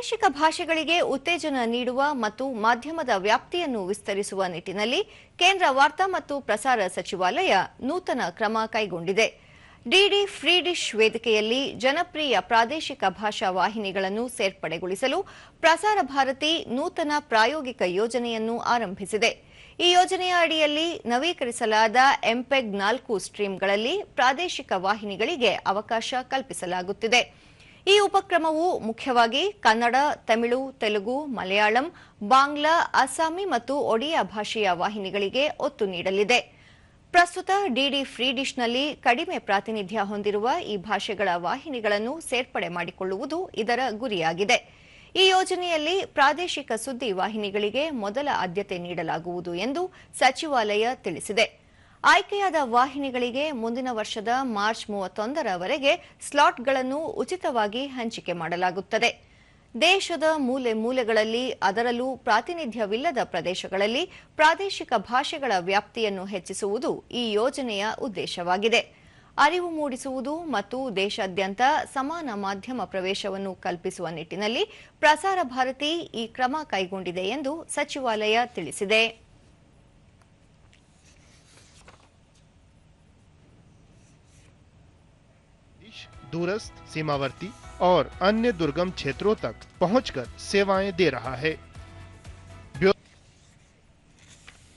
ಪ್ರಾದೇಶಿಕ ಭಾಷೆಗಳಿಗೆ ಉತ್ತೇಜನ ನೀಡುವ ಮತ್ತು ಮಾಧ್ಯಮದ ವ್ಯಾಪ್ತಿಯನ್ನು ವಿಸ್ತರಿಸುವ ನಿಟ್ಟಿನಲ್ಲಿ ಕೇಂದ್ರ ವಾರ್ತಾ ಮತ್ತು ಪ್ರಸಾರ ಸಚಿವಾಲಯ ನೂತನ ಕ್ರಮ ಕೈಗೊಂಡಿದೆ. ಡಿಡಿ ಫ್ರೀ ಡಿಶ್ ವೇದಿಕೆಯಲ್ಲಿ ಜನಪ್ರಿಯ ಪ್ರಾದೇಶಿಕ ಭಾಷಾ ವಾಹಿನಿಗಳನ್ನು ಸೇರ್ಪಡೆಗೊಳಿಸಲು ಪ್ರಸಾರ ಭಾರತಿ ನೂತನ ಪ್ರಾಯೋಗಿಕ ಯೋಜನೆಯನ್ನು ಆರಂಭಿಸಿದೆ. ಈ ಯೋಜನೆಯ ಅಡಿಯಲ್ಲಿ ನವೀಕರಿಸಲಾದ ಎಂಪೆಗ್ ನಾಲ್ಕು ಸ್ಟ್ರೀಮ್ಗಳಲ್ಲಿ ಪ್ರಾದೇಶಿಕ ವಾಹಿನಿಗಳಿಗೆ ಅವಕಾಶ ಕಲ್ಪಿಸಲಾಗುತ್ತಿದೆ. ಈ ಉಪಕ್ರಮವು ಮುಖ್ಯವಾಗಿ ಕನ್ನಡ, ತಮಿಳು, ತೆಲುಗು, ಮಲಯಾಳಂ, ಬಾಂಗ್ಲಾ, ಅಸ್ಸಾಮಿ ಮತ್ತು ಒಡಿಯಾ ಭಾಷೆಯ ವಾಹಿನಿಗಳಿಗೆ ಒತ್ತು ನೀಡಲಿದೆ. ಪ್ರಸ್ತುತ ಡಿಡಿ ಫ್ರೀ ಡಿಶ್ನಲ್ಲಿ ಕಡಿಮೆ ಪ್ರಾತಿನಿಧ್ಯ ಹೊಂದಿರುವ ಈ ಭಾಷೆಗಳ ವಾಹಿನಿಗಳನ್ನು ಸೇರ್ಪಡೆ ಮಾಡಿಕೊಳ್ಳುವುದು ಇದರ ಗುರಿಯಾಗಿದೆ. ಈ ಯೋಜನೆಯಲ್ಲಿ ಪ್ರಾದೇಶಿಕ ಸುದ್ದಿ ವಾಹಿನಿಗಳಿಗೆ ಮೊದಲ ಆದ್ಯತೆ ನೀಡಲಾಗುವುದು ಎಂದು ಸಚಿವಾಲಯ ತಿಳಿಸಿದೆ. ಆಯ್ಕೆಯಾದ ವಾಹಿನಿಗಳಿಗೆ ಮುಂದಿನ ವರ್ಷದ ಮಾರ್ಚ್ ಮೂವತ್ತೊಂದರವರೆಗೆ ಸ್ಲಾಟ್ಗಳನ್ನು ಉಚಿತವಾಗಿ ಹಂಚಿಕೆ ಮಾಡಲಾಗುತ್ತದೆ. ದೇಶದ ಮೂಲೆ ಮೂಲೆಗಳಲ್ಲಿ ಅದರಲ್ಲೂ ಪ್ರಾತಿನಿಧ್ಯವಿಲ್ಲದ ಪ್ರದೇಶಗಳಲ್ಲಿ ಪ್ರಾದೇಶಿಕ ಭಾಷೆಗಳ ವ್ಯಾಪ್ತಿಯನ್ನು ಹೆಚ್ಚಿಸುವುದು ಈ ಯೋಜನೆಯ ಉದ್ದೇಶವಾಗಿದೆ. ಅರಿವು ಮೂಡಿಸುವುದು ಮತ್ತು ದೇಶಾದ್ಯಂತ ಸಮಾನ ಮಾಧ್ಯಮ ಪ್ರವೇಶವನ್ನು ಕಲ್ಪಿಸುವ ನಿಟ್ಟಿನಲ್ಲಿ ಪ್ರಸಾರ ಭಾರತಿ ಈ ಕ್ರಮ ಕೈಗೊಂಡಿದೆ ಎಂದು ಸಚಿವಾಲಯ ತಿಳಿಸಿದೆ. दूरस्थ सीमावर्ती और अन्य दुर्गम क्षेत्रों तक पहुंचकर सेवाएँ दे रहा है।